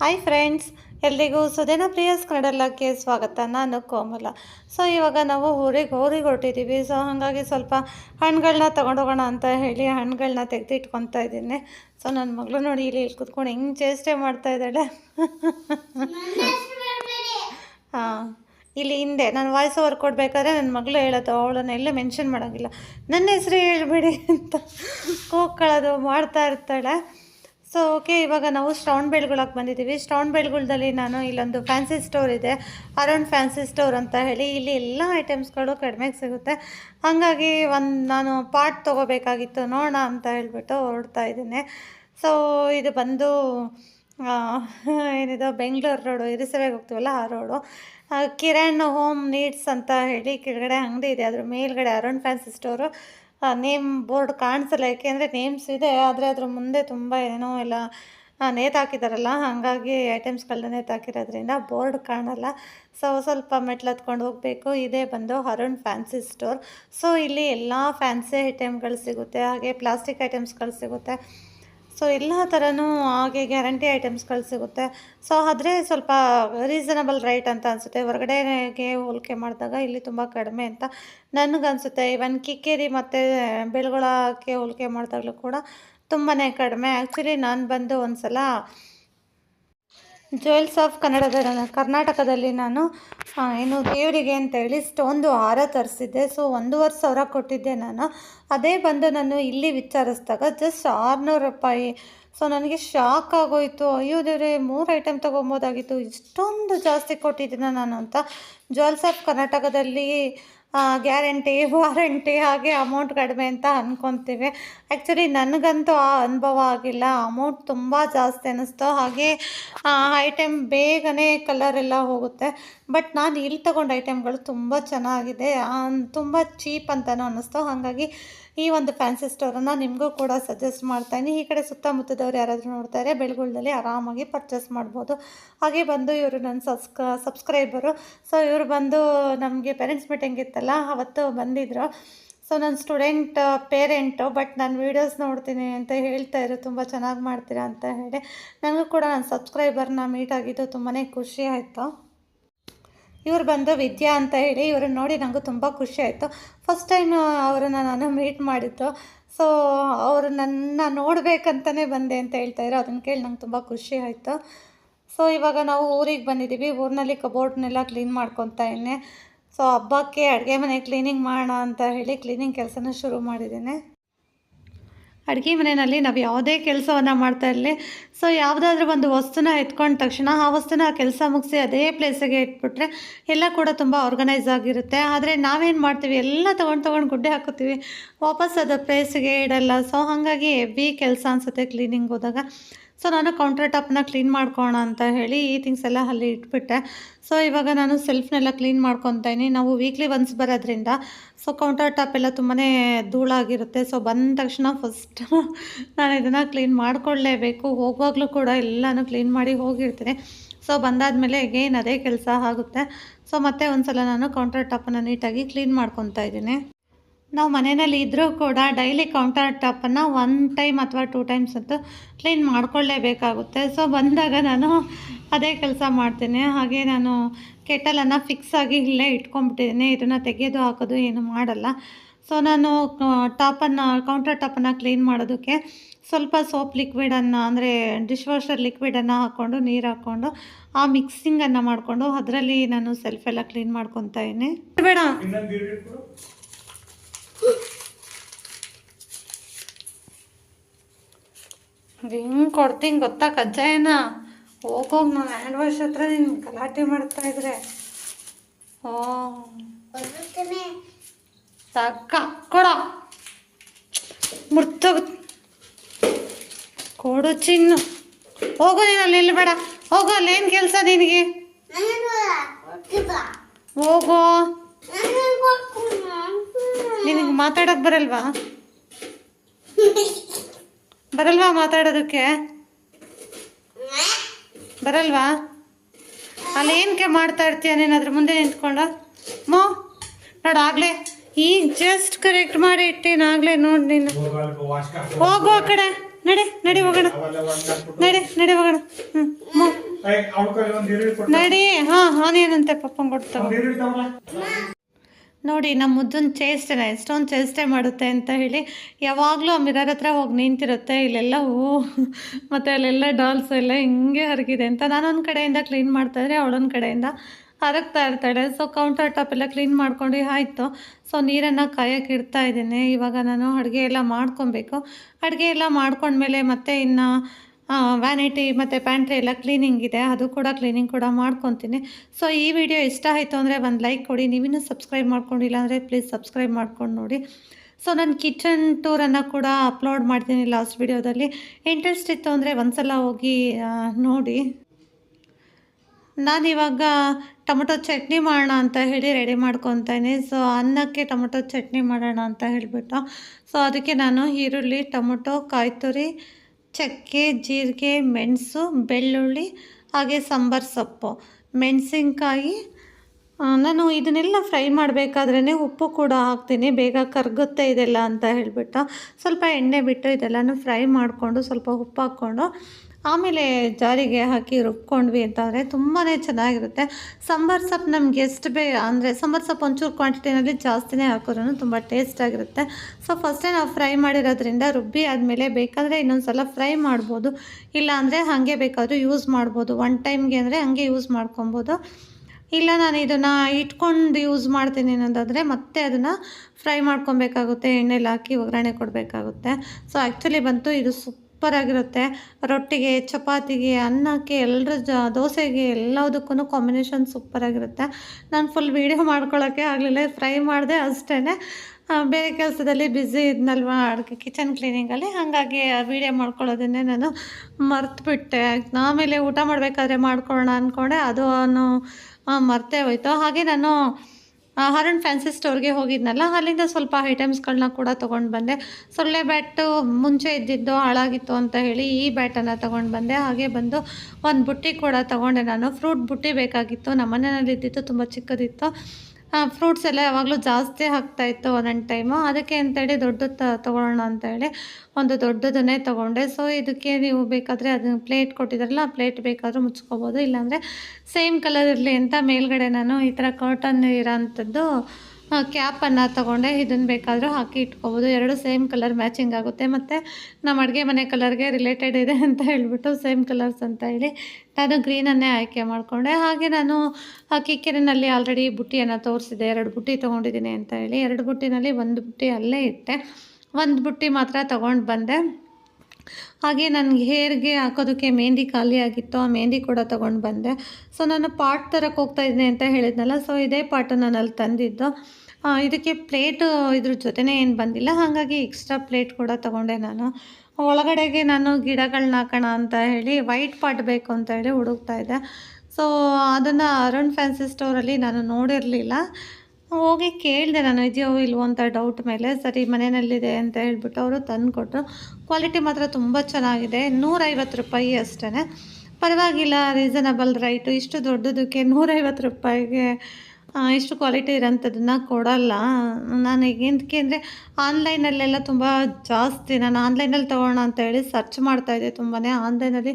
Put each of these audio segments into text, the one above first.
Hi friends ಎಲ್ರಿಗೂ ಸುದೇನ ಪ್ರಿಯಸ್ ಕನ್ನಡಲ್ಲಕ್ಕೆ ಸ್ವಾಗತ. ನಾನು ಕೋಮಲ. ಸೊ ಇವಾಗ ನಾವು ಊರಿಗೆ ಊರಿಗೆ ಹೊರಟಿದ್ದೀವಿ ಸೊ ಹಾಗಾಗಿ ಸ್ವಲ್ಪ ಹಣ್ಣುಗಳನ್ನ ತೊಗೊಂಡೋಗೋಣ ಅಂತ ಹೇಳಿ ಹಣ್ಣುಗಳನ್ನ ತೆಗೆದಿಟ್ಕೊತಾ ಇದ್ದೀನಿ. ಸೊ ನನ್ನ ಮಗಳು ನೋಡಿ ಇಲ್ಲಿ ಇಲ್ಲಿ ಕುತ್ಕೊಂಡು ಹೆಂಗೆ ಚೇಷ್ಟೆ ಮಾಡ್ತಾ ಇದ್ದಾಳೆ. ಹಾಂ, ಇಲ್ಲಿ ಹಿಂದೆ ನಾನು ವಾಯ್ಸ್ ಓವರ್ ಕೊಡಬೇಕಾದ್ರೆ ನನ್ನ ಮಗಳು ಹೇಳೋದು, ಅವಳನ್ನ ಎಲ್ಲೂ ಮೆನ್ಷನ್ ಮಾಡೋಂಗಿಲ್ಲ. ನನ್ನ ಹೆಸರು ಹೇಳ್ಬೇಡಿ ಅಂತ. ಕೂಗ್ಕೊಳ್ಳೋದು ಮಾಡ್ತಾ ಇರ್ತಾಳೆ. ಸೊ ಓಕೆ ಇವಾಗ ನಾವು ಸ್ಟೌನ್ ಬೆಳ್ಗೊಳಕ್ಕೆ ಬಂದಿದ್ದೀವಿ. ಸ್ಟೌನ್ ಬೆಳ್ಗುಳದಲ್ಲಿ ನಾನು ಇಲ್ಲೊಂದು ಫ್ಯಾನ್ಸಿ ಸ್ಟೋರ್ ಇದೆ. ಅರೌಂಡ್ ಫ್ಯಾನ್ಸಿ ಸ್ಟೋರ್ ಅಂತ ಹೇಳಿ ಇಲ್ಲಿ ಎಲ್ಲ ಐಟಮ್ಸ್ಗಳು ಕಡಿಮೆಗೆ ಸಿಗುತ್ತೆ. ಹಾಗಾಗಿ ಒಂದು ನಾನು ಪಾರ್ಟ್ ತೊಗೋಬೇಕಾಗಿತ್ತು, ನೋಡೋಣ ಅಂತ ಹೇಳ್ಬಿಟ್ಟು ಹೊರಡ್ತಾ ಇದ್ದೀನಿ. ಸೊ ಇದು ಬಂದು ಏನಿದೋ ಬೆಂಗಳೂರು ರೋಡು ಇರಿಸಬೇಕು ಹೋಗ್ತೀವಲ್ಲ ಆ ರೋಡು. ಕಿರಣ್ ಹೋಮ್ ನೀಡ್ಸ್ ಅಂತ ಹೇಳಿ ಕೆಳಗಡೆ ಅಂಗಡಿ ಇದೆ. ಅದ್ರ ಮೇಲ್ಗಡೆ Arun fancy store name board ಕಾಣಿಸಲ್ಲ, ಯಾಕೆಂದರೆ ನೇಮ್ಸ್ ಇದೆ, ಆದರೆ ಅದ್ರ ಮುಂದೆ ತುಂಬ ಏನೋ ಎಲ್ಲ ನೇತಾಕಿದಾರಲ್ಲ ಹಾಗಾಗಿ ಐಟಮ್ಸ್ಗಳನ್ನ ನೇತಾಕಿರೋದ್ರಿಂದ ಬೋರ್ಡ್ ಕಾಣಲ್ಲ. ಸೊ ಸ್ವಲ್ಪ ಮೆಟ್ಲು ಹತ್ಕೊಂಡು ಹೋಗಬೇಕು. ಇದೇ ಬಂದು ಅರುಣ್ ಫ್ಯಾನ್ಸಿ ಸ್ಟೋರ್ ಸೊ ಇಲ್ಲಿ ಎಲ್ಲ ಫ್ಯಾನ್ಸಿ ಐಟಮ್ಗಳು ಸಿಗುತ್ತೆ, ಹಾಗೆ ಪ್ಲಾಸ್ಟಿಕ್ ಐಟಮ್ಸ್ಗಳು ಸಿಗುತ್ತೆ. ಸೊ ಎಲ್ಲ ಥರನೂ ಹಾಗೆ ಗ್ಯಾರಂಟಿ ಐಟಮ್ಸ್ಗಳು ಸಿಗುತ್ತೆ. ಸೊ ಆದರೆ ಸ್ವಲ್ಪ ರೀಸನಬಲ್ ರೈಟ್ ಅಂತ ಅನಿಸುತ್ತೆ. ಹೊರಗಡೆಗೆ ಹೋಲಿಕೆ ಮಾಡಿದಾಗ ಇಲ್ಲಿ ತುಂಬ ಕಡಿಮೆ ಅಂತ ನನಗನ್ಸುತ್ತೆ ಇವನ್ ಕಿಕ್ಕೇರಿ ಮತ್ತು ಬೆಳ್ಗೊಳಕ್ಕೆ ಹೋಲಿಕೆ ಮಾಡಿದಾಗಲೂ ಕೂಡ ತುಂಬಾ ಕಡಿಮೆ. ಆ್ಯಕ್ಚುಲಿ ನಾನು ಬಂದು ಒಂದು ಸಲ ಜುವೆಲ್ಸ್ ಆಫ್ ಕನ್ನಡದ ಕರ್ನಾಟಕದಲ್ಲಿ ನಾನು ಏನು ದೇವರಿಗೆ ಅಂತೇಳಿ ಸ್ಟೋನ್ದು ಹಾರ ತರಿಸಿದ್ದೆ. ಸೊ ಒಂದೂವರೆ ಸಾವಿರ ಕೊಟ್ಟಿದ್ದೆ ನಾನು. ಅದೇ ಬಂದು ನಾನು ಇಲ್ಲಿ ವಿಚಾರಿಸಿದಾಗ ಜಸ್ಟ್ ಆರುನೂರು ರೂಪಾಯಿ. ಸೊ ನನಗೆ ಶಾಕ್ ಆಗೋಯಿತು. ಅಯ್ಯೋ ದೇವ್ರೆ, ಮೂರು ಐಟಮ್ ತೊಗೊಬೋದಾಗಿತ್ತು. ಇಷ್ಟೊಂದು ಜಾಸ್ತಿ ಕೊಟ್ಟಿದ್ದೀನ ನಾನು ಅಂತ. ಜುವೆಲ್ಸ್ ಆಫ್ ಕರ್ನಾಟಕದಲ್ಲಿ ಗ್ಯಾರಂಟಿ ವಾರಂಟಿ ಹಾಗೆ ಅಮೌಂಟ್ ಕಡಿಮೆ ಅಂತ ಅಂದ್ಕೊತೀವಿ ಆ್ಯಕ್ಚುಲಿ ನನಗಂತೂ ಆ ಅನುಭವ ಆಗಿಲ್ಲ. ಅಮೌಂಟ್ ತುಂಬ ಜಾಸ್ತಿ ಅನ್ನಿಸ್ತು ಹಾಗೆ ಐಟಮ್ ಬೇಗನೆ ಕಲರ್ ಎಲ್ಲ ಹೋಗುತ್ತೆ. ಬಟ್ ನಾನು ಇಲ್ಲಿ ತಗೊಂಡ ಐಟಮ್ಗಳು ತುಂಬ ಚೆನ್ನಾಗಿದೆ. ತುಂಬ ಚೀಪ್ ಅಂತಲೂ ಅನ್ನಿಸ್ತು ಹಾಗಾಗಿ ಈ ಒಂದು ಫ್ಯಾನ್ಸಿ ಸ್ಟೋರನ್ನು ನಿಮಗೂ ಕೂಡ ಸಜೆಸ್ಟ್ ಮಾಡ್ತಾಯಿನಿ ಈ ಕಡೆ ಸುತ್ತಮುತ್ತದವ್ರು ಯಾರಾದರೂ ನೋಡ್ತಾರೆ, ಬೆಳಗುಳದಲ್ಲಿ ಆರಾಮಾಗಿ ಪರ್ಚೇಸ್ ಮಾಡ್ಬೋದು. ಹಾಗೆ ಬಂದು ಇವರು ನನ್ನ ಸಬ್ಸ್ಕ ಸಬ್ಸ್ಕ್ರೈಬರು ಸೊ ಇವರು ಬಂದು ನಮಗೆ ಪೇರೆಂಟ್ಸ್ ಮೀಟಿಂಗ್ ಇತ್ತಲ್ಲ, ಅವತ್ತು ಬಂದಿದ್ದರು ಸೊ ನನ್ನ ಸ್ಟೂಡೆಂಟ್ ಪೇರೆಂಟು ಬಟ್ ನಾನು ವೀಡಿಯೋಸ್ ನೋಡ್ತೀನಿ ಅಂತ ಹೇಳ್ತಾ ಇದ್ರು. ತುಂಬ ಚೆನ್ನಾಗಿ ಮಾಡ್ತೀರಾ ಅಂತ ಹೇಳಿ. ನನಗೂ ಕೂಡ ನನ್ನ ಸಬ್ಸ್ಕ್ರೈಬರ್ನ ಮೀಟ್ ಆಗಿದ್ದು ತುಂಬಾ ಖುಷಿ ಆಯಿತು. ಇವ್ರು ಬಂದು ವಿದ್ಯಾ ಅಂತ ಹೇಳಿ ಇವ್ರನ್ನ ನೋಡಿ ನನಗೂ ತುಂಬ ಖುಷಿ ಆಯಿತು. ಫಸ್ಟ್ ಟೈಮ್ ಅವರನ್ನು ನಾನು ಮೀಟ್ ಮಾಡಿದ್ದು. ಸೊ ಅವರು ನನ್ನ ನೋಡಬೇಕಂತಲೇ ಬಂದೆ ಅಂತ ಹೇಳ್ತಾಯಿದ್ರು ಅದನ್ನು ಕೇಳಿ ನಂಗೆ ತುಂಬ ಖುಷಿ ಆಯಿತು. ಸೊ ಇವಾಗ ನಾವು ಊರಿಗೆ ಬಂದಿದ್ದೀವಿ ಊರಿನಲ್ಲಿ ಕಬೋರ್ಡ್ನೆಲ್ಲ ಕ್ಲೀನ್ ಮಾಡ್ಕೊತಾ ಇದ್ದೆ. ಸೊ ಹಬ್ಬಕ್ಕೆ ಅಡುಗೆ ಮನೆ ಕ್ಲೀನಿಂಗ್ ಮಾಡೋಣ ಅಂತ ಹೇಳಿ ಕ್ಲೀನಿಂಗ್ ಕೆಲಸನ ಶುರು ಮಾಡಿದ್ದೀನಿ. ಅಡುಗೆ ಮನೆಯಲ್ಲಿ ನಾವು ಯಾವುದೇ ಕೆಲಸವನ್ನು ಮಾಡ್ತಾ ಇರಲಿ. ಸೊ ಯಾವುದಾದ್ರೂ ಒಂದು ವಸ್ತುನ ಎತ್ಕೊಂಡ ತಕ್ಷಣ ಆ ವಸ್ತುನ ಕೆಲಸ ಮುಗಿಸಿ ಅದೇ ಪ್ಲೇಸಿಗೆ ಇಟ್ಬಿಟ್ರೆ ಎಲ್ಲ ಕೂಡ ತುಂಬ ಆರ್ಗನೈಸ್ ಆಗಿರುತ್ತೆ. ಆದರೆ ನಾವೇನು ಮಾಡ್ತೀವಿ? ಎಲ್ಲ ತೊಗೊಂಡು ತೊಗೊಂಡು ಗುಡ್ಡೆ ಹಾಕೋತೀವಿ. ವಾಪಸ್ ಅದು ಪ್ಲೇಸಿಗೆ ಇಡಲ್ಲ. ಸೊ ಹಾಗಾಗಿ ಹೆವಿ ಕೆಲಸ ಅನಿಸುತ್ತೆ ಕ್ಲೀನಿಂಗ್ ಹೋದಾಗ. ಸೊ ನಾನು ಕೌಂಟರ್ ಟಾಪನ್ನ ಕ್ಲೀನ್ ಮಾಡ್ಕೋಣ ಅಂತ ಹೇಳಿ ಈ ಥಿಂಗ್ಸ್ ಎಲ್ಲ ಅಲ್ಲಿ ಇಟ್ಬಿಟ್ಟೆ. ಸೊ ಇವಾಗ ನಾನು ಸೆಲ್ಫ್ನೆಲ್ಲ ಕ್ಲೀನ್ ಮಾಡ್ಕೊತಾ ಇದ್ದೀನಿ. ನಾವು ವೀಕ್ಲಿ ಒನ್ಸ್ ಬರೋದ್ರಿಂದ ಸೊ ಕೌಂಟರ್ ಟಾಪ್ ಎಲ್ಲ ತುಂಬಾ ಧೂಳಾಗಿರುತ್ತೆ. ಸೊ ಬಂದ ತಕ್ಷಣ ಫಸ್ಟ್ ನಾನು ಇದನ್ನು ಕ್ಲೀನ್ ಮಾಡ್ಕೊಳ್ಳೇಬೇಕು ಹೋಗುವಾಗಲೂ ಕೂಡ ಎಲ್ಲನೂ ಕ್ಲೀನ್ ಮಾಡಿ ಹೋಗಿರ್ತೀನಿ. ಸೊ ಬಂದಾದಮೇಲೆ ಅಗೇನ್ ಅದೇ ಕೆಲಸ ಆಗುತ್ತೆ. ಸೊ ಮತ್ತೆ ಒಂದು ಸಲ ನಾನು ಕೌಂಟರ್ ಟಾಪನ್ನು ನೀಟಾಗಿ ಕ್ಲೀನ್ ಮಾಡ್ಕೊತಾ ಇದ್ದೀನಿ. ನಾವು ಮನೆಯಲ್ಲಿ ಇದ್ದರೂ ಕೂಡ ಡೈಲಿ ಕೌಂಟರ್ ಟಾಪನ್ನು ಒನ್ ಟೈಮ್ ಅಥವಾ ಟೂ ಟೈಮ್ಸ್ ಅಂತೂ ಕ್ಲೀನ್ ಮಾಡ್ಕೊಳ್ಳೇಬೇಕಾಗುತ್ತೆ. ಸೊ ಬಂದಾಗ ನಾನು ಅದೇ ಕೆಲಸ ಮಾಡ್ತೀನಿ. ಹಾಗೆ ನಾನು ಕೆಟಲನ್ನು ಫಿಕ್ಸ್ ಆಗಿ ಇಲ್ಲೇ ಇಟ್ಕೊಂಡ್ಬಿಟ್ಟಿದ್ದೀನಿ ಇದನ್ನು ತೆಗೆಯೋದು ಹಾಕೋದು ಏನು ಮಾಡಲ್ಲ. ಸೊ ನಾನು ಟಾಪನ್ನು ಕೌಂಟರ್ ಟಾಪನ್ನು ಕ್ಲೀನ್ ಮಾಡೋದಕ್ಕೆ ಸ್ವಲ್ಪ ಸೋಪ್ ಲಿಕ್ವಿಡನ್ನು ಅಂದರೆ ಡಿಶ್ ವಾಷರ್ ಲಿಕ್ವಿಡನ್ನು ಹಾಕ್ಕೊಂಡು ನೀರು ಹಾಕ್ಕೊಂಡು ಆ ಮಿಕ್ಸಿಂಗನ್ನು ಮಾಡಿಕೊಂಡು ಅದರಲ್ಲಿ ನಾನು ಸೆಲ್ಫ್ ಎಲ್ಲ ಕ್ಲೀನ್ ಮಾಡ್ಕೊತಾ ಇದ್ದೀನಿ. ಬೇಡ ಇನ್ನೊಂದು ಈರುಳ್ಳಿ ಕೊಡು ಹೆಂಗೆ ಕೊಡ್ತೀನಿ ಗೊತ್ತಾ ಕಜ್ಜಾಯನ? ಹೋಗೋಗಿ ನಾನು ಹ್ಯಾಂಡ್ ವಾಶ್ ಹತ್ರ ನೀನು ಗಲಾಟೆ ಮಾಡ್ತಾ ಇದ್ರೆ. ಓ. ತಕ್ಕ ಕೊಡ. ಮುರ್ತೋಗ ಕೊಡು ಚಿನ್ನು. ಹೋಗು ನೀನು ಅಲ್ಲಿ ನಿಲ್ಬೇಡ ಹೋಗು ಅಲ್ಲೇನು ಕೆಲಸ ನಿನಗೆ? ಹೋಗೋ. ನಿನಗೆ ಮಾತಾಡೋಕೆ ಬರಲ್ವಾ? ಬರಲ್ವಾ ಮಾತಾಡೋದಕ್ಕೆ? ಬರಲ್ವಾ? ಅಲ್ಲಿ ಏನಕ್ಕೆ ಮಾಡ್ತಾ ಇರ್ತೀಯ ನೀನು ಅದ್ರ ಮುಂದೆ ನಿಂತ್ಕೊಂಡು? ಮೋ ನೋಡು ಆಗಲೇ ಈಗ ಜಸ್ಟ್ ಕರೆಕ್ಟ್ ಮಾಡಿ ಇಟ್ಟೀನಿ ಆಗಲೇ ನೋಡಿ ನೀನು. ಹೋಗು ಆ ಕಡೆ. ನಡಿ ನಡಿ ಹೋಗೋಣ. ನಡಿ ನಡಿ ಹೋಗೋಣ. ಹ್ಞೂ ನಡಿ. ಹಾಂ ಹಾನೇನಂತೆ ಪಪ್ಪ ಕೊಡ್ತಾವ. ನೋಡಿ, ನಮ್ಮ ಮುದ್ದೊಂದು ಚೇಷ್ಟೆನ ಎಷ್ಟೊಂದು ಚೇಷ್ಟೆ ಮಾಡುತ್ತೆ ಅಂತ ಹೇಳಿ ಯಾವಾಗಲೂ ಆ ಮಿರರ್ ಹತ್ರ ಹೋಗಿ ನಿಂತಿರುತ್ತೆ. ಇಲ್ಲೆಲ್ಲ ಹೂ, ಮತ್ತು ಅಲ್ಲೆಲ್ಲ ಡಾಲ್ಸ್ ಎಲ್ಲ ಹಿಂಗೆ ಹರಗಿದೆ ಅಂತ ನಾನೊಂದು ಕಡೆಯಿಂದ ಕ್ಲೀನ್ ಮಾಡ್ತಾಯಿದ್ರೆ ಅವಳೊಂದು ಕಡೆಯಿಂದ ಹರಗ್ತಾ ಇರ್ತಾಳೆ. ಸೊ ಕೌಂಟರ್ ಟಾಪ್ ಎಲ್ಲ ಕ್ಲೀನ್ ಮಾಡ್ಕೊಂಡು ಆಯಿತು. ಸೊ ನೀರನ್ನು ಕಾಯಕ್ಕೆ ಇಡ್ತಾ ಇದ್ದೀನಿ. ಇವಾಗ ನಾನು ಅಡುಗೆ ಎಲ್ಲ ಮಾಡ್ಕೊಬೇಕು. ಅಡುಗೆ ಎಲ್ಲ ಮಾಡ್ಕೊಂಡ್ಮೇಲೆ ಮತ್ತೆ ಇನ್ನು ವ್ಯಾನಿಟಿ ಮತ್ತು ಪ್ಯಾಂಟ್ರಿ ಎಲ್ಲ ಕ್ಲೀನಿಂಗ್ ಇದೆ, ಅದು ಕೂಡ ಕ್ಲೀನಿಂಗ್ ಕೂಡ ಮಾಡ್ಕೊತೀನಿ. ಸೊ ಈ ವಿಡಿಯೋ ಇಷ್ಟ ಆಯಿತು ಅಂದರೆ ಒಂದು ಲೈಕ್ ಕೊಡಿ ನೀವಿನ್ನೂ ಸಬ್ಸ್ಕ್ರೈಬ್ ಮಾಡ್ಕೊಂಡಿಲ್ಲ ಅಂದರೆ ಪ್ಲೀಸ್ ಸಬ್ಸ್ಕ್ರೈಬ್ ಮಾಡ್ಕೊಂಡು ನೋಡಿ. ಸೊ ನಾನು ಕಿಚನ್ ಟೂರನ್ನು ಕೂಡ ಅಪ್ಲೋಡ್ ಮಾಡ್ತೀನಿ ಲಾಸ್ಟ್ ವಿಡಿಯೋದಲ್ಲಿ ಇಂಟ್ರೆಸ್ಟ್ ಇತ್ತು ಅಂದರೆ ಒಂದ್ಸಲ ಹೋಗಿ ನೋಡಿ. ನಾನಿವಾಗ ಟೊಮೊಟೊ ಚಟ್ನಿ ಮಾಡೋಣ ಅಂತ ಹೇಳಿ ರೆಡಿ ಮಾಡ್ಕೊತೀನಿ. ಸೊ ಅನ್ನಕ್ಕೆ ಟೊಮೊಟೊ ಚಟ್ನಿ ಮಾಡೋಣ ಅಂತ ಹೇಳಿಬಿಟ್ಟು. ಸೊ ಅದಕ್ಕೆ ನಾನು ಈರುಳ್ಳಿ, ಟೊಮೊಟೊ ಕಾಯಿ ತುರಿ ಚಕ್ಕೆ, ಜೀರಿಗೆ, ಮೆಣಸು, ಬೆಳ್ಳುಳ್ಳಿ, ಹಾಗೆ ಸಾಂಬಾರು ಸೊಪ್ಪು. ಮೆಣಸಿನ್ಕಾಯಿ ನಾನು ಇದನ್ನೆಲ್ಲ ಫ್ರೈ ಮಾಡಬೇಕಾದ್ರೇ ಉಪ್ಪು ಕೂಡ ಹಾಕ್ತೀನಿ. ಬೇಗ ಕರಗುತ್ತೆ ಇದೆಲ್ಲ ಅಂತ ಹೇಳಿಬಿಟ್ಟು. ಸ್ವಲ್ಪ ಎಣ್ಣೆ ಬಿಟ್ಟು ಇದೆಲ್ಲನೂ ಫ್ರೈ ಮಾಡಿಕೊಂಡು ಸ್ವಲ್ಪ ಉಪ್ಪು ಹಾಕ್ಕೊಂಡು ಆಮೇಲೆ ಜಾರಿಗೆ ಹಾಕಿ ರುಬ್ಕೊಂಡ್ವಿ ಅಂತಂದರೆ ತುಂಬಾ ಚೆನ್ನಾಗಿರುತ್ತೆ. ಸಾಂಬಾರು ಸೊಪ್ಪು ನಮ್ಗೆ ಎಷ್ಟು ಬೇ ಅಂದರೆ ಸಾಂಬಾರು ಸೊಪ್ಪು ಒಂಚೂರು ಕ್ವಾಂಟಿಟಿನಲ್ಲಿ ಜಾಸ್ತಿನೇ ಹಾಕಿದ್ರೂ ತುಂಬ ಟೇಸ್ಟಾಗಿರುತ್ತೆ ಸೊ ಫಸ್ಟೇ ನಾವು ಫ್ರೈ ಮಾಡಿರೋದ್ರಿಂದ ರುಬ್ಬಿ ಆದಮೇಲೆ ಬೇಕಾದರೆ ಇನ್ನೊಂದು ಸಲ ಫ್ರೈ ಮಾಡ್ಬೋದು. ಇಲ್ಲ ಅಂದರೆ ಹಾಗೆ ಬೇಕಾದರೂ ಯೂಸ್ ಮಾಡ್ಬೋದು. ಒನ್ ಟೈಮ್ಗೆ ಅಂದರೆ ಹಾಗೆ ಯೂಸ್ ಮಾಡ್ಕೊಬೋದು. ಇಲ್ಲ ನಾನು ಇದನ್ನು ಇಟ್ಕೊಂಡು ಯೂಸ್ ಮಾಡ್ತೀನಿ ಅನ್ನೋದಾದರೆ ಮತ್ತೆ ಅದನ್ನು ಫ್ರೈ ಮಾಡ್ಕೊಬೇಕಾಗುತ್ತೆ, ಎಣ್ಣೆಲಿ ಹಾಕಿ ಒಗ್ಗರಣೆ ಕೊಡಬೇಕಾಗುತ್ತೆ. ಸೊ ಆ್ಯಕ್ಚುಲಿ ಬಂತು ಇದು ಸೂಪರಾಗಿರುತ್ತೆ ರೊಟ್ಟಿಗೆ, ಚಪಾತಿಗೆ, ಅನ್ನಕ್ಕೆ ಎಲ್ಲರ ಜ, ದೋಸೆಗೆ ಎಲ್ಲದಕ್ಕೂ ಕಾಂಬಿನೇಷನ್ ಸೂಪರಾಗಿರುತ್ತೆ ನಾನು ಫುಲ್ ವೀಡಿಯೋ ಮಾಡ್ಕೊಳ್ಳೋಕ್ಕೆ ಆಗಲಿಲ್ಲ ಫ್ರೈ ಮಾಡಿದೆ ಅಷ್ಟೇ ಬೇರೆ ಕೆಲಸದಲ್ಲಿ ಬ್ಯುಸಿ ಇದ್ನಲ್ವ ಅಡುಗೆ ಕಿಚನ್ ಕ್ಲೀನಿಂಗಲ್ಲಿ ಹಾಗಾಗಿ ವೀಡಿಯೋ ಮಾಡ್ಕೊಳ್ಳೋದನ್ನೇ ನಾನು ಮರ್ತುಬಿಟ್ಟೆ. ಆಮೇಲೆ ಊಟ ಮಾಡಬೇಕಾದ್ರೆ ಮಾಡ್ಕೊಳ್ಳೋಣ ಅಂದ್ಕೊಂಡೆ ಅದು ಮರ್ತೇ ಹೋಯ್ತು. ಹಾಗೆ ನಾನು ಆ, ಹರುಣ್ ಫ್ಯಾನ್ಸಿ ಸ್ಟೋರ್ಗೆ ಹೋಗಿದ್ನಲ್ಲ ಅಲ್ಲಿಂದ ಸ್ವಲ್ಪ ಐಟಮ್ಸ್ಗಳನ್ನ ಕೂಡ ತೊಗೊಂಡು ಬಂದೆ. ಸೊಳ್ಳೆ ಬ್ಯಾಟು ಮುಂಚೆ ಇದ್ದಿದ್ದು ಹಾಳಾಗಿತ್ತು ಅಂತ ಹೇಳಿ ಈ ಬ್ಯಾಟನ್ನು ತೊಗೊಂಡು ಬಂದೆ. ಹಾಗೆ ಬಂದು ಒಂದು ಬುಟ್ಟಿ ಕೂಡ ತೊಗೊಂಡೆ ನಾನು. ಫ್ರೂಟ್ ಬುಟ್ಟಿ ಬೇಕಾಗಿತ್ತು. ನಮ್ಮ ಮನೆಯಲ್ಲಿ ಇದ್ದಿತ್ತು ತುಂಬ ಚಿಕ್ಕದಿತ್ತು. ಫ್ರೂಟ್ಸ್ ಎಲ್ಲ ಯಾವಾಗಲೂ ಜಾಸ್ತಿ ಆಗ್ತಾಯಿತ್ತು ಒಂದೊಂದು ಟೈಮು ಅದಕ್ಕೆ ಅಂತೇಳಿ ದೊಡ್ಡದು ತ, ತೊಗೊಳ್ಳೋಣ ಅಂತೇಳಿ ಒಂದು ದೊಡ್ಡದನ್ನೇ ತೊಗೊಂಡೆ. ಸೊ ಇದಕ್ಕೆ ನೀವು ಬೇಕಾದರೆ ಅದನ್ನು ಪ್ಲೇಟ್ ಕೊಟ್ಟಿದ್ರಲ್ಲ, ಆ ಪ್ಲೇಟ್ ಬೇಕಾದರೂ ಮುಚ್ಕೋಬೋದು. ಇಲ್ಲಾಂದರೆ ಸೇಮ್ ಕಲರ್ ಇರಲಿ ಅಂತ ಮೇಲ್ಗಡೆ ನಾನು ಈ ಥರ ಕಾಟನ್ ಇರೋಂಥದ್ದು ಕ್ಯಾಪನ್ನು ತೊಗೊಂಡೆ. ಇದನ್ನು ಬೇಕಾದರೂ ಹಾಕಿ ಇಟ್ಕೋಬೋದು. ಎರಡು ಸೇಮ್ ಕಲರ್ ಮ್ಯಾಚಿಂಗ್ ಆಗುತ್ತೆ. ಮತ್ತು ನಮ್ಮ ಅಡುಗೆ ಮನೆ ಕಲರ್ಗೆ ರಿಲೇಟೆಡ್ ಇದೆ ಅಂತ ಹೇಳಿಬಿಟ್ಟು ಸೇಮ್ ಕಲರ್ಸ್ ಅಂತ ಹೇಳಿ ನಾನು ಗ್ರೀನನ್ನೇ ಆಯ್ಕೆ ಮಾಡಿಕೊಂಡೆ. ಹಾಗೆ ನಾನು ಕಿಕ್ಕಿರಿನಲ್ಲಿ ಆಲ್ರೆಡಿ ಬುಟ್ಟಿಯನ್ನು ತೋರಿಸಿದೆ. ಎರಡು ಬುಟ್ಟಿ ತೊಗೊಂಡಿದ್ದೀನಿ ಅಂತ ಹೇಳಿ. ಎರಡು ಬುಟ್ಟಿನಲ್ಲಿ ಒಂದು ಬುಟ್ಟಿ ಅಲ್ಲೇ ಇಟ್ಟೆ. ಒಂದು ಬುಟ್ಟಿ ಮಾತ್ರ ತೊಗೊಂಡು ಬಂದೆ. ಹಾಗೆ ನನಗೆ ಹೇರ್ಗೆ ಹಾಕೋದಕ್ಕೆ ಮೆಹಂದಿ ಖಾಲಿ ಆಗಿತ್ತು, ಆ ಮೆಹಂದಿ ಕೂಡ ತೊಗೊಂಡು ಬಂದೆ. ಸೊ ನಾನು ಪಾಟ್ ತರಕ್ಕೆ ಹೋಗ್ತಾ ಅಂತ ಹೇಳಿದ್ನಲ್ಲ ಸೊ ಇದೇ ಪಾಟು ನಾನು ಅಲ್ಲಿ ತಂದಿದ್ದು. ಇದಕ್ಕೆ ಪ್ಲೇಟು ಇದ್ರ ಜೊತೆನೇ ಏನು ಬಂದಿಲ್ಲ, ಹಾಗಾಗಿ ಎಕ್ಸ್ಟ್ರಾ ಪ್ಲೇಟ್ ಕೂಡ ತೊಗೊಂಡೆ ನಾನು. ಒಳಗಡೆಗೆ ನಾನು ಗಿಡಗಳನ್ನ ಹಾಕೋಣ ಅಂತ ಹೇಳಿ, ವೈಟ್ ಪಾಟ್ ಬೇಕು ಅಂತ ಹೇಳಿ ಹುಡುಕ್ತಾ ಇದ್ದೆ. ಸೊ ಅದನ್ನು ಅರುಣ್ ಫ್ಯಾನ್ಸಿ ಸ್ಟೋರಲ್ಲಿ ನಾನು ನೋಡಿರಲಿಲ್ಲ. ಹೋಗಿ ಕೇಳಿದೆ ನಾನು, ಇದೆಯೋ ಇಲ್ವೋ ಅಂತ ಡೌಟ್ ಮೇಲೆ, ಸರಿ ಮನೆಯಲ್ಲಿದೆ ಅಂತ ಹೇಳ್ಬಿಟ್ಟು ಅವರು ತಂದು ಕೊಟ್ಟರು ಕ್ವಾಲಿಟಿ ಮಾತ್ರ ತುಂಬ ಚೆನ್ನಾಗಿದೆ, ನೂರೈವತ್ತು ರೂಪಾಯಿ ಅಷ್ಟೇ ಪರವಾಗಿಲ್ಲ ರೀಸನಬಲ್ ರೈಟು ಇಷ್ಟು ದೊಡ್ಡದಕ್ಕೆ ನೂರೈವತ್ತು ರೂಪಾಯಿಗೆ ಇಷ್ಟು ಕ್ವಾಲಿಟಿ ಇರೋಂಥದ್ದನ್ನು ಕೊಡಲ್ಲ. ನಾನು ಏನಕ್ಕೆ ಅಂದರೆ ಆನ್ಲೈನಲ್ಲೆಲ್ಲ ತುಂಬ ಜಾಸ್ತಿ, ನಾನು ಆನ್ಲೈನಲ್ಲಿ ತೊಗೊಳ್ಳೋಣ ಅಂತ ಹೇಳಿ ಸರ್ಚ್ ಮಾಡ್ತಾಯಿದ್ದೆ ತುಂಬಾ ಆನ್ಲೈನಲ್ಲಿ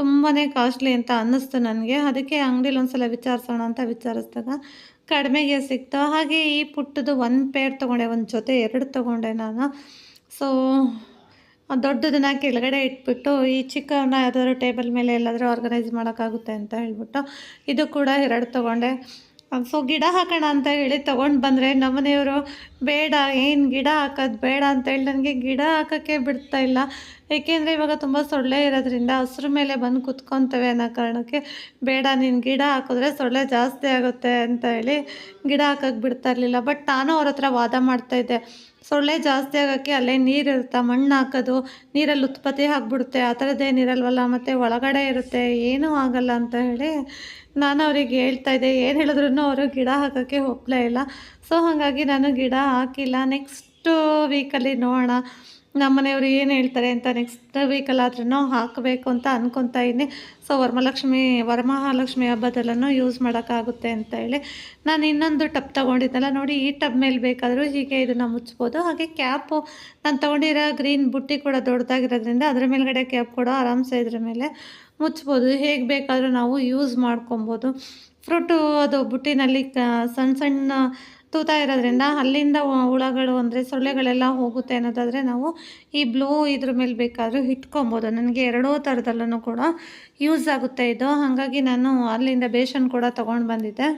ತುಂಬಾ ಕಾಸ್ಟ್ಲಿ ಅಂತ ಅನ್ನಿಸ್ತು ನನಗೆ. ಅದಕ್ಕೆ ಅಂಗಡಿಲಿ ಒಂದು ಸಲ ವಿಚಾರಿಸೋಣ ಅಂತ ವಿಚಾರಿಸಿದಾಗ ಕಡಿಮೆಗೆ ಸಿಕ್ತು ಹಾಗೆ ಈ ಪುಟ್ಟದು ಒಂದು ಪೇರ್ ತೊಗೊಂಡೆ, ಒಂದು ಜೊತೆ ಎರಡು ತೊಗೊಂಡೆ ನಾನು. ಸೊ ದೊಡ್ಡದನ್ನ ಕೆಳಗಡೆ ಇಟ್ಬಿಟ್ಟು, ಈ ಚಿಕ್ಕವನ್ನ ಯಾವುದಾದ್ರು ಟೇಬಲ್ ಮೇಲೆ ಎಲ್ಲಾದರೂ ಆರ್ಗನೈಸ್ ಮಾಡೋಕ್ಕಾಗುತ್ತೆ ಅಂತ ಹೇಳ್ಬಿಟ್ಟು, ಇದು ಕೂಡ ಎರಡು ತೊಗೊಂಡೆ. ಸೊ ಗಿಡ ಹಾಕೋಣ ಅಂತ ಹೇಳಿ ತೊಗೊಂಡು ಬಂದರೆ ನಮ್ಮನೆಯವರು ಬೇಡ, ಏನು ಗಿಡ ಹಾಕೋದು ಬೇಡ ಅಂತೇಳಿ ನನಗೆ ಗಿಡ ಹಾಕೋಕ್ಕೆ ಬಿಡ್ತಾ ಇಲ್ಲ. ಏಕೆಂದರೆ ಇವಾಗ ತುಂಬ ಸೊಳ್ಳೆ ಇರೋದ್ರಿಂದ ಹಸ್ರ ಮೇಲೆ ಬಂದು ಕುತ್ಕೊತವೆ ಅನ್ನೋ ಕಾರಣಕ್ಕೆ ಬೇಡ, ನೀನು ಗಿಡ ಹಾಕಿದ್ರೆ ಸೊಳ್ಳೆ ಜಾಸ್ತಿ ಆಗುತ್ತೆ ಅಂತ ಹೇಳಿ ಗಿಡ ಹಾಕೋಕ್ಕೆ ಬಿಡ್ತಾ ಇರಲಿಲ್ಲ. ಬಟ್ ನಾನು ಅವ್ರ ಹತ್ರ ವಾದ ಮಾಡ್ತಾಯಿದ್ದೆ ಸೊಳ್ಳೆ ಜಾಸ್ತಿ ಆಗೋಕ್ಕೆ ಅಲ್ಲೇ ನೀರು ಇರುತ್ತೆ, ಮಣ್ಣು ಹಾಕೋದು, ನೀರಲ್ಲಿ ಉತ್ಪತ್ತಿ ಆಗಿಬಿಡುತ್ತೆ, ಆ ಥರದ್ದೇನಿರಲ್ವಲ್ಲ ಮತ್ತು ಒಳಗಡೆ ಇರುತ್ತೆ, ಏನೂ ಆಗಲ್ಲ ಅಂತ ಹೇಳಿ ನಾನು ಅವ್ರಿಗೆ ಹೇಳ್ತಾ ಇದ್ದೆ. ಏನು ಹೇಳಿದ್ರು ಅವರು ಗಿಡ ಹಾಕೋಕ್ಕೆ ಒಪ್ಪಲೇ ಇಲ್ಲ. ಸೊ ಹಾಗಾಗಿ ನಾನು ಗಿಡ ಹಾಕಿಲ್ಲ. ನೆಕ್ಸ್ಟ್ ವೀಕಲ್ಲಿ ನೋಡೋಣ. ನಮ್ಮ ಮನೆಯವರು ಏನು ಹೇಳ್ತಾರೆ ಅಂತ ನೆಕ್ಸ್ಟ್ ವೀಕಲ್ಲಾದ್ರೂ ಹಾಕಬೇಕು ಅಂತ ಅಂದ್ಕೊತಾ ಇದ್ದೀನಿ ಸೊ ವರಮಹಾಲಕ್ಷ್ಮಿ ವರಮಹಾಲಕ್ಷ್ಮಿ ಹಬ್ಬದಲ್ಲೂ ಯೂಸ್ ಮಾಡೋಕ್ಕಾಗುತ್ತೆ ಅಂತ ಹೇಳಿ ನಾನು ಇನ್ನೊಂದು ಟಬ್ ತೊಗೊಂಡಿದ್ದಲ್ಲ ನೋಡಿ ಈ ಟಬ್ ಮೇಲೆ ಬೇಕಾದರೂ ಹೀಗೆ ಇದನ್ನು ಮುಚ್ಬೋದು. ಹಾಗೆ ಕ್ಯಾಪು ನಾನು ತೊಗೊಂಡಿರೋ ಗ್ರೀನ್ ಬುಟ್ಟಿ ಕೂಡ ದೊಡ್ಡದಾಗಿರೋದ್ರಿಂದ ಅದ್ರ ಮೇಲ್ಗಡೆ ಕ್ಯಾಪ್ ಕೂಡ ಆರಾಮ್ಸೆ ಇದ್ರ ಮೇಲೆ ಮುಚ್ಬೋದು. ಹೇಗೆ ಬೇಕಾದರೂ ನಾವು ಯೂಸ್ ಮಾಡ್ಕೊಬೋದು. ಫ್ರೂಟು ಅದು ಬುಟ್ಟಿನಲ್ಲಿ ಸಣ್ಣ ಸಣ್ಣ ತೂತ ಇರೋದ್ರಿಂದ ಅಲ್ಲಿಂದ ಹುಳಗಳು ಅಂದರೆ ಸೊಳ್ಳೆಗಳೆಲ್ಲ ಹೋಗುತ್ತೆ ಅನ್ನೋದಾದರೆ ನಾವು ಈ ಬ್ಲೂ ಇದ್ರ ಮೇಲೆ ಬೇಕಾದರೂ ಇಟ್ಕೊಬೋದು. ನನಗೆ ಎರಡೂ ಥರದಲ್ಲೂ ಕೂಡ ಯೂಸ್ ಆಗುತ್ತೆ ಇದು. ಹಾಗಾಗಿ ನಾನು ಅಲ್ಲಿಂದ ಬೇಷನ್ ಕೂಡ ತೊಗೊಂಡು ಬಂದಿದ್ದೆ.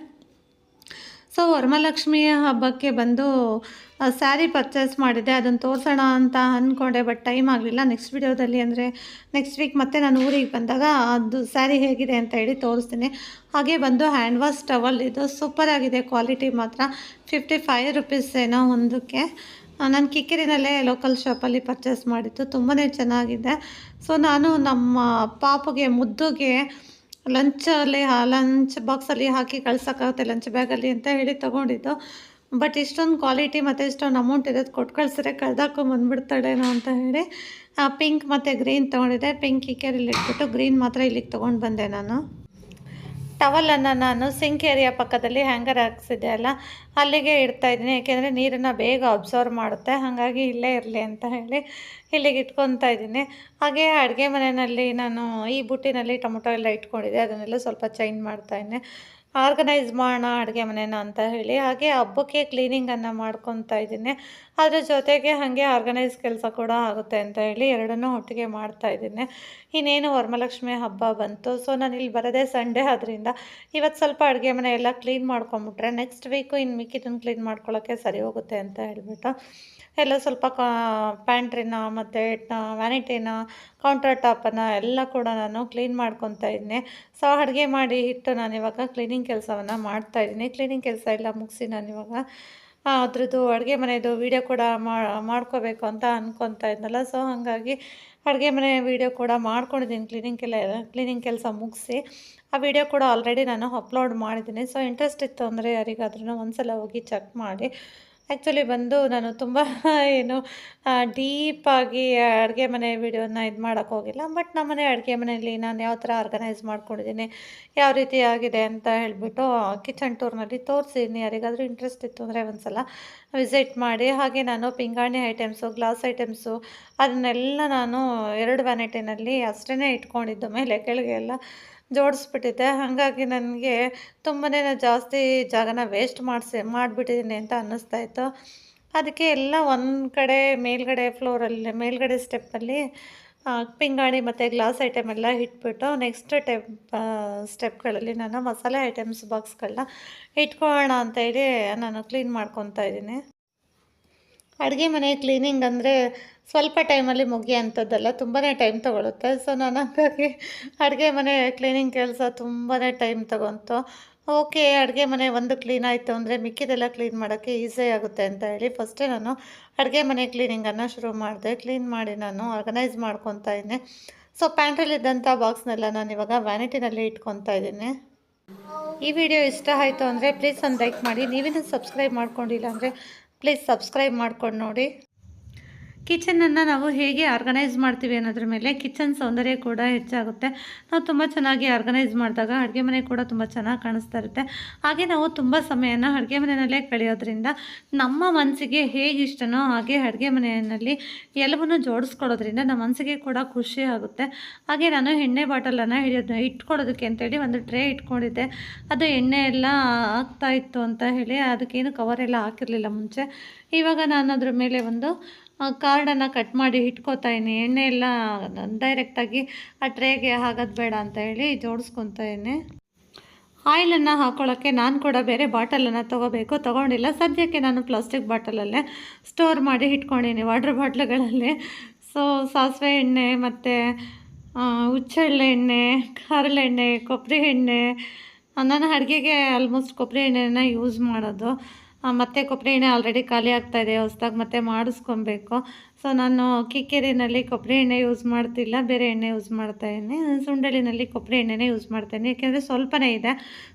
ಸೊ ವರಮಹಾಲಕ್ಷ್ಮಿ ಹಬ್ಬಕ್ಕೆ ಬಂದು ಸ್ಯಾರಿ ಪರ್ಚೇಸ್ ಮಾಡಿದ್ದೆ, ಅದನ್ನು ತೋರಿಸೋಣ ಅಂತ ಅಂದ್ಕೊಂಡೆ ಬಟ್ ಟೈಮ್ ಆಗಲಿಲ್ಲ. ನೆಕ್ಸ್ಟ್ ವಿಡಿಯೋದಲ್ಲಿ ಅಂದರೆ ನೆಕ್ಸ್ಟ್ ವೀಕ್ ಮತ್ತೆ ನಾನು ಊರಿಗೆ ಬಂದಾಗ ಅದು ಸ್ಯಾರಿ ಹೇಗಿದೆ ಅಂತ ಹೇಳಿ ತೋರಿಸ್ತೀನಿ. ಹಾಗೆ ಬಂದು ಹ್ಯಾಂಡ್ ವಾಶ್ ಟವಲ್ ಇದು ಸೂಪರ್ ಆಗಿದೆ ಕ್ವಾಲಿಟಿ ಮಾತ್ರ. ಫಿಫ್ಟಿ ಫೈವ್ ರುಪೀಸ್ ಏನೋ ಒಂದಕ್ಕೆ. ನಾನು ಕಿಕ್ಕಿರಿನಲ್ಲೇ ಲೋಕಲ್ ಶಾಪಲ್ಲಿ ಪರ್ಚೇಸ್ ಮಾಡಿದ್ದು ತುಂಬಾ ಚೆನ್ನಾಗಿದೆ. ಸೊ ನಾನು ನಮ್ಮ ಪಾಪುಗೆ, ಮುದ್ದುಗೆ ಲಂಚಲ್ಲಿ ಲಂಚ್ ಬಾಕ್ಸಲ್ಲಿ ಹಾಕಿ ಕಳ್ಸೋಕ್ಕಾಗುತ್ತೆ ಲಂಚ್ ಬ್ಯಾಗಲ್ಲಿ ಅಂತ ಹೇಳಿ ತೊಗೊಂಡಿದ್ದು. ಬಟ್ ಇಷ್ಟೊಂದು ಕ್ವಾಲಿಟಿ ಮತ್ತು ಇಷ್ಟೊಂದು ಅಮೌಂಟ್ ಇರೋದು ಕೊಟ್ಟು ಕಳ್ಸಿದ್ರೆ ಕಳ್ದಾಕೊಂಬಂದ್ಬಿಡ್ತಾಳೇನೋ ಅಂತ ಹೇಳಿ ಪಿಂಕ್ ಮತ್ತು ಗ್ರೀನ್ ತೊಗೊಂಡಿದ್ದೆ. ಪಿಂಕ್ ಇಕ್ಕೇರಲ್ಲಿ ಇಟ್ಬಿಟ್ಟು ಗ್ರೀನ್ ಮಾತ್ರ ಇಲ್ಲಿಗೆ ತೊಗೊಂಡು ಬಂದೆ ನಾನು. ಟವಲನ್ನು ನಾನು ಸಿಂಕ್ ಏರಿಯಾ ಪಕ್ಕದಲ್ಲಿ ಹ್ಯಾಂಗರ್ ಹಾಕ್ಸಿದ್ದೆ ಅಲ್ಲ, ಅಲ್ಲಿಗೆ ಇಡ್ತಾ ಇದ್ದೀನಿ. ಯಾಕೆಂದರೆ ನೀರನ್ನು ಬೇಗ ಅಬ್ಸರ್ವ್ ಮಾಡುತ್ತೆ. ಹಾಗಾಗಿ ಇಲ್ಲೇ ಇರಲಿ ಅಂತ ಹೇಳಿ ಇಲ್ಲಿಗೆ ಇಟ್ಕೊತಾ ಇದ್ದೀನಿ. ಹಾಗೆ ಅಡುಗೆ ಮನೆಯಲ್ಲಿ ನಾನು ಈ ಬುಟ್ಟಿನಲ್ಲಿ ಟೊಮೊಟೊ ಎಲ್ಲ ಇಟ್ಕೊಂಡಿದ್ದೆ. ಅದನ್ನೆಲ್ಲ ಸ್ವಲ್ಪ ಚೇಂಜ್ ಮಾಡ್ತಾಯಿದ್ದೆ ಆರ್ಗನೈಸ್ ಮಾಡೋಣ ಅಡುಗೆ ಮನೇನ ಅಂತ ಹೇಳಿ ಹಾಗೆ ಹಬ್ಬಕ್ಕೆ ಕ್ಲೀನಿಂಗನ್ನು ಮಾಡ್ಕೊತಾ ಇದ್ದೀನಿ. ಅದ್ರ ಜೊತೆಗೆ ಹಾಗೆ ಆರ್ಗನೈಸ್ ಕೆಲಸ ಕೂಡ ಆಗುತ್ತೆ ಅಂತ ಹೇಳಿ ಎರಡನ್ನೂ ಒಟ್ಟಿಗೆ ಮಾಡ್ತಾ ಇದ್ದೀನಿ. ಇನ್ನೇನು ವರಮಹಾಲಕ್ಷ್ಮಿ ಹಬ್ಬ ಬಂತು. ಸೊ ನಾನು ಇಲ್ಲಿ ಬರೋದೇ ಸಂಡೇ ಆದ್ದರಿಂದ ಇವತ್ತು ಸ್ವಲ್ಪ ಅಡುಗೆ ಮನೆ ಎಲ್ಲ ಕ್ಲೀನ್ ಮಾಡ್ಕೊಂಬಿಟ್ರೆ ನೆಕ್ಸ್ಟ್ ವೀಕು ಇನ್ನು ಮಿಕ್ಕಿದನ್ನು ಕ್ಲೀನ್ ಮಾಡ್ಕೊಳ್ಳೋಕ್ಕೆ ಸರಿ ಹೋಗುತ್ತೆ ಅಂತ ಹೇಳಿಬಿಟ್ಟು ಎಲ್ಲ ಸ್ವಲ್ಪ ಕಾ ಪ್ಯಾಂಟ್ರಿನ ಮತ್ತು ವ್ಯಾನಿಟಿನ ಕೌಂಟರ್ ಟಾಪನ್ನು ಎಲ್ಲ ಕೂಡ ನಾನು ಕ್ಲೀನ್ ಮಾಡ್ಕೊತಾ ಇದ್ದೀನಿ ಸೊ ಅಡುಗೆ ಮಾಡಿ ಇಟ್ಟು ನಾನು ಇವಾಗ ಕ್ಲೀನಿಂಗ್ ಕೆಲಸವನ್ನು ಮಾಡ್ತಾಯಿದ್ದೀನಿ ಕ್ಲೀನಿಂಗ್ ಕೆಲಸ ಎಲ್ಲ ಮುಗಿಸಿ ನಾನು ಇವಾಗ ಅದ್ರದ್ದು ಅಡುಗೆ ಮನೆಯದು ವೀಡಿಯೋ ಕೂಡ ಮಾಡ್ಕೋಬೇಕು ಅಂತ ಅಂದ್ಕೊತಾ ಇದ್ನಲ್ಲ. ಸೊ ಹಾಗಾಗಿ ಅಡುಗೆ ಮನೆ ವೀಡಿಯೋ ಕೂಡ ಮಾಡ್ಕೊಂಡಿದ್ದೀನಿ ಕ್ಲೀನಿಂಗ್ ಕೆಲ ಕ್ಲೀನಿಂಗ್ ಕೆಲಸ ಮುಗಿಸಿ ಆ ವಿಡಿಯೋ ಕೂಡ ಆಲ್ರೆಡಿ ನಾನು ಅಪ್ಲೋಡ್ ಮಾಡಿದ್ದೀನಿ ಸೊ ಇಂಟ್ರೆಸ್ಟ್ ಇತ್ತು ಅಂದರೆ ಯಾರಿಗಾದ್ರೂ ಒಂದು ಸಲ ಹೋಗಿ ಚೆಕ್ ಮಾಡಿ. ಆ್ಯಕ್ಚುಲಿ ಬಂದು ನಾನು ತುಂಬ ಏನು ಡೀಪಾಗಿ ಅಡುಗೆ ಮನೆ ವೀಡಿಯೋನ ಇದು ಮಾಡೋಕ್ಕೆ ಹೋಗಿಲ್ಲ. ಬಟ್ ನಮ್ಮನೆ ಅಡುಗೆ ಮನೆಯಲ್ಲಿ ನಾನು ಯಾವ ಥರ ಆರ್ಗನೈಸ್ ಮಾಡ್ಕೊಂಡಿದ್ದೀನಿ, ಯಾವ ರೀತಿ ಆಗಿದೆ ಅಂತ ಹೇಳಿಬಿಟ್ಟು ಕಿಚನ್ ಟೂರ್ನಲ್ಲಿ ತೋರಿಸಿದ್ದೀನಿ ಯಾರಿಗಾದರೂ ಇಂಟ್ರೆಸ್ಟ್ ಇತ್ತು ಅಂದರೆ ಒಂದು ಸಲ ವಿಸಿಟ್ ಮಾಡಿ. ಹಾಗೆ ನಾನು ಪಿಂಗಾಣಿ ಐಟಮ್ಸು ಗ್ಲಾಸ್ ಐಟಮ್ಸು ಅದನ್ನೆಲ್ಲ ನಾನು ಎರಡು ವ್ಯಾನಿಟಿನಲ್ಲಿ ಅಷ್ಟೇ ಇಟ್ಕೊಂಡಿದ್ದು. ಮೇಲೆ ಕೆಳಗೆ ಎಲ್ಲ ಜೋಡಿಸ್ಬಿಟ್ಟಿದ್ದೆ ಹಾಗಾಗಿ ನನಗೆ ತುಂಬಾ ಜಾಸ್ತಿ ಜಾಗನ ವೇಸ್ಟ್ ಮಾಡಿಸಿ ಮಾಡಿಬಿಟ್ಟಿದ್ದೀನಿ ಅಂತ ಅನ್ನಿಸ್ತಾ ಇತ್ತು. ಅದಕ್ಕೆ ಎಲ್ಲ ಒಂದು ಕಡೆ ಮೇಲ್ಗಡೆ ಫ್ಲೋರಲ್ಲಿ ಮೇಲ್ಗಡೆ ಸ್ಟೆಪ್ಪಲ್ಲಿ ಪಿಂಗಾಣಿ ಮತ್ತು ಗ್ಲಾಸ್ ಐಟಮ್ ಎಲ್ಲ ಇಟ್ಬಿಟ್ಟು ನೆಕ್ಸ್ಟ್ ಟೆಪ್ ಸ್ಟೆಪ್ಗಳಲ್ಲಿ ನಾನು ಮಸಾಲೆ ಐಟಮ್ಸ್ ಬಾಕ್ಸ್ಗಳನ್ನ ಇಟ್ಕೊಳ್ಳೋಣ ಅಂತೇಳಿ ನಾನು ಕ್ಲೀನ್ ಮಾಡ್ಕೊತಾ ಇದ್ದೀನಿ. ಅಡುಗೆ ಮನೆ ಕ್ಲೀನಿಂಗ್ ಅಂದರೆ ಸ್ವಲ್ಪ ಟೈಮಲ್ಲಿ ಮುಗಿಯೋಂಥದ್ದಲ್ಲ ತುಂಬಾ ಟೈಮ್ ತೊಗೊಳುತ್ತೆ. ಸೊ ನಾನು ಹಾಗಾಗಿ ಅಡುಗೆ ಮನೆ ಕ್ಲೀನಿಂಗ್ ಕೆಲಸ ತುಂಬಾ ಟೈಮ್ ತೊಗೊತು. ಓಕೆ, ಅಡುಗೆ ಮನೆ ಒಂದು ಕ್ಲೀನ್ ಆಯಿತು ಅಂದರೆ ಮಿಕ್ಕಿದೆಲ್ಲ ಕ್ಲೀನ್ ಮಾಡೋಕ್ಕೆ ಈಸಿ ಆಗುತ್ತೆ ಅಂತ ಹೇಳಿ ಫಸ್ಟೇ ನಾನು ಅಡುಗೆ ಮನೆ ಕ್ಲೀನಿಂಗನ್ನು ಶುರು ಮಾಡಿದೆ. ಕ್ಲೀನ್ ಮಾಡಿ ನಾನು ಆರ್ಗನೈಸ್ ಮಾಡ್ಕೊತಾ ಇದ್ದೆ. ಸೊ ಪ್ಯಾಂಟ್ರಲ್ಲಿದ್ದಂಥ ಬಾಕ್ಸ್ನೆಲ್ಲ ನಾನು ಇವಾಗ ವ್ಯಾನಿಟಿನಲ್ಲಿ ಇಟ್ಕೊತಾ ಇದ್ದೀನಿ. ಈ ವಿಡಿಯೋ ಇಷ್ಟ ಆಯಿತು ಅಂದರೆ ಪ್ಲೀಸ್ ಒಂದು ಲೈಕ್ ಮಾಡಿ. ನೀವೇನು ಸಬ್ಸ್ಕ್ರೈಬ್ ಮಾಡ್ಕೊಂಡಿಲ್ಲ ಅಂದರೆ ಪ್ಲೀಸ್ ಸಬ್ಸ್ಕ್ರೈಬ್ ಮಾಡ್ಕೊಂಡು ನೋಡಿ. ಕಿಚನನ್ನು ನಾವು ಹೇಗೆ ಆರ್ಗನೈಸ್ ಮಾಡ್ತೀವಿ ಅನ್ನೋದ್ರ ಮೇಲೆ ಕಿಚನ್ ಸೌಂದರ್ಯ ಕೂಡ ಹೆಚ್ಚಾಗುತ್ತೆ. ನಾವು ತುಂಬ ಚೆನ್ನಾಗಿ ಆರ್ಗನೈಸ್ ಮಾಡಿದಾಗ ಅಡುಗೆ ಮನೆ ಕೂಡ ತುಂಬ ಚೆನ್ನಾಗಿ ಕಾಣಿಸ್ತಾ ಇರುತ್ತೆ. ಹಾಗೆ ನಾವು ತುಂಬ ಸಮಯನ ಅಡುಗೆ ಮನೆಯಲ್ಲೇ ಕಳೆಯೋದ್ರಿಂದ ನಮ್ಮ ಮನಸ್ಸಿಗೆ ಹೇಗೆ ಇಷ್ಟನೋ ಹಾಗೆ ಅಡುಗೆ ಮನೆಯಲ್ಲಿ ಎಲ್ಲವನ್ನೂ ಜೋಡಿಸ್ಕೊಳ್ಳೋದ್ರಿಂದ ನಮ್ಮ ಮನಸ್ಸಿಗೆ ಕೂಡ ಖುಷಿ ಆಗುತ್ತೆ. ಹಾಗೆ ನಾನು ಎಣ್ಣೆ ಬಾಟಲನ್ನು ಹಿಡಿಯೋದು ಇಟ್ಕೊಳ್ಳೋದಕ್ಕೆ ಅಂತೇಳಿ ಒಂದು ಟ್ರೇ ಇಟ್ಕೊಂಡಿದ್ದೆ. ಅದು ಎಣ್ಣೆ ಎಲ್ಲ ಆಗ್ತಾ ಇತ್ತು ಅಂತ ಹೇಳಿ ಅದಕ್ಕೇನು ಕವರ್ ಎಲ್ಲ ಹಾಕಿರಲಿಲ್ಲ ಮುಂಚೆ. ಇವಾಗ ನಾನು ಅದ್ರ ಮೇಲೆ ಒಂದು ಕಾರ್ಡನ್ನು ಕಟ್ ಮಾಡಿ ಇಟ್ಕೋತಾ ಇದ್ದೀನಿ. ಎಣ್ಣೆ ಎಲ್ಲ ಡೈರೆಕ್ಟಾಗಿ ಆ ಟ್ರೇಗೆ ಆಗೋದು ಬೇಡ ಅಂತ ಹೇಳಿ ಜೋಡಿಸ್ಕೊತಾ ಇದ್ದೀನಿ. ಆಯಿಲನ್ನು ಹಾಕ್ಕೊಳ್ಳೋಕ್ಕೆ ನಾನು ಕೂಡ ಬೇರೆ ಬಾಟಲನ್ನು ತೊಗೋಬೇಕು. ತೊಗೊಂಡಿಲ್ಲ. ಸದ್ಯಕ್ಕೆ ನಾನು ಪ್ಲಾಸ್ಟಿಕ್ ಬಾಟಲಲ್ಲೇ ಸ್ಟೋರ್ ಮಾಡಿ ಇಟ್ಕೊಂಡಿನಿ ವಾಟ್ರ್ ಬಾಟ್ಲುಗಳಲ್ಲಿ ಸೊ ಸಾಸಿವೆ ಎಣ್ಣೆ ಮತ್ತು ಹುಚ್ಚೆಳ್ಳೆ ಎಣ್ಣೆ ಹರಳೆಣ್ಣೆ ಕೊಬ್ಬರಿ ಎಣ್ಣೆ. ನಾನು ಅಡುಗೆಗೆ ಆಲ್ಮೋಸ್ಟ್ ಕೊಬ್ಬರಿ ಎಣ್ಣೆನ ಯೂಸ್ ಮಾಡೋದು. ಮತ್ತು ಕೊಬ್ಬರಿ ಎಣ್ಣೆ ಆಲ್ರೆಡಿ ಖಾಲಿ ಆಗ್ತಾಯಿದೆ ಹೊಸ್ದಾಗಿ ಮತ್ತೆ ಮಾಡಿಸ್ಕೊಬೇಕು. ಸೊ ನಾನು ಕಿಕ್ಕೆರಿನಲ್ಲಿ ಕೊಬ್ಬರಿ ಎಣ್ಣೆ ಯೂಸ್ ಮಾಡ್ತಿಲ್ಲ, ಬೇರೆ ಎಣ್ಣೆ ಯೂಸ್ ಮಾಡ್ತಾಯಿದ್ದೀನಿ ಸುಂಡಳಿನಲ್ಲಿ ಕೊಬ್ಬರಿ ಎಣ್ಣೆನೇ ಯೂಸ್ ಮಾಡ್ತಾಯಿದ್ದೀನಿ ಯಾಕೆಂದರೆ ಸ್ವಲ್ಪನೇ ಇದೆ.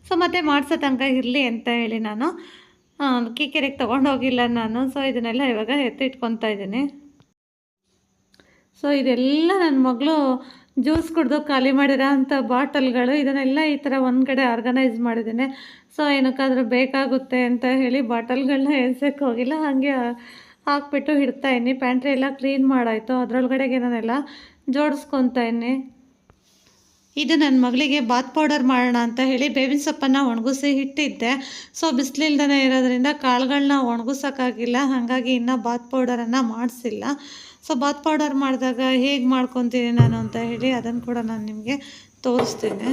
ಸೊ ಮತ್ತೆ ಮಾಡಿಸೋ ತನಕ ಇರಲಿ ಅಂತ ಹೇಳಿ ನಾನು. ಕಿಕ್ಕೆರಿಗೆ ತೊಗೊಂಡೋಗಿಲ್ಲ ನಾನು. ಸೊ ಇದನ್ನೆಲ್ಲ ಇವಾಗ ಎತ್ತಿಟ್ಕೊತಾ ಇದ್ದೀನಿ. ಸೊ ಇದೆಲ್ಲ ನನ್ನ ಮಗಳು ಜ್ಯೂಸ್ ಕುಡಿದು ಖಾಲಿ ಮಾಡಿರೋ ಅಂಥ ಬಾಟಲ್ಗಳು, ಇದನ್ನೆಲ್ಲ ಈ ಥರ ಒಂದು ಕಡೆ ಆರ್ಗನೈಸ್ ಮಾಡಿದ್ದೀನಿ. ಸೊ ಏನಕ್ಕಾದರೂ ಬೇಕಾಗುತ್ತೆ ಅಂತ ಹೇಳಿ ಬಾಟಲ್ಗಳನ್ನ ಎಳ್ಸೋಕ್ಕೆ ಹೋಗಿಲ್ಲ. ಹಾಗೆ ಹಾಕ್ಬಿಟ್ಟು ಇಡ್ತಾ ಇದ್ದೀನಿ ಪ್ಯಾಂಟ್ರಿ ಎಲ್ಲ ಕ್ಲೀನ್ ಮಾಡಾಯಿತು. ಅದರೊಳಗಡೆಗೆ ನಾನೆಲ್ಲ ಜೋಡಿಸ್ಕೊತಾ ಇದ್ದೀನಿ ಇದು ನನ್ನ ಮಗಳಿಗೆ ಬಾತ್ ಪೌಡರ್ ಮಾಡೋಣ ಅಂತ ಹೇಳಿ ಬೇವಿನ ಸೊಪ್ಪನ್ನು ಒಣಗಿಸಿ ಇಟ್ಟಿದ್ದೆ ಸೊ ಬಿಸಿಲಿಲ್ದೇ ಇರೋದ್ರಿಂದ ಕಾಳುಗಳನ್ನ ಒಣಗಿಸೋಕ್ಕಾಗಿಲ್ಲ. ಹಾಗಾಗಿ ಇನ್ನೂ ಬಾತ್ ಪೌಡರನ್ನು ಮಾಡಿಸಿಲ್ಲ. ಸೊ ಬಾತ್ ಪೌಡರ್ ಮಾಡಿದಾಗ ಹೇಗೆ ಮಾಡ್ಕೊತೀನಿ ನಾನು ಅಂತ ಹೇಳಿ ಅದನ್ನು ಕೂಡ ನಾನು ನಿಮಗೆ ತೋರಿಸ್ತೀನಿ.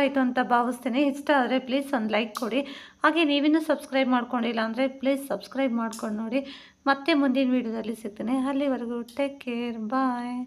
ಆಯಿತು ಅಂತ ಭಾವಿಸ್ತೀನಿ. ಇಷ್ಟ ಆದರೆ ಪ್ಲೀಸ್ ಒಂದು ಲೈಕ್ ಕೊಡಿ. ಹಾಗೆ ನೀವಿನ್ನೂ ಸಬ್ಸ್ಕ್ರೈಬ್ ಮಾಡ್ಕೊಂಡಿಲ್ಲ ಅಂದರೆ ಪ್ಲೀಸ್ ಸಬ್ಸ್ಕ್ರೈಬ್ ಮಾಡ್ಕೊಂಡು ನೋಡಿ. ಮತ್ತೆ ಮುಂದಿನ ವೀಡಿಯೋದಲ್ಲಿ ಸಿಗ್ತೀನಿ. ಅಲ್ಲಿವರೆಗೂ ಟೇಕ್ ಕೇರ್ ಬಾಯ್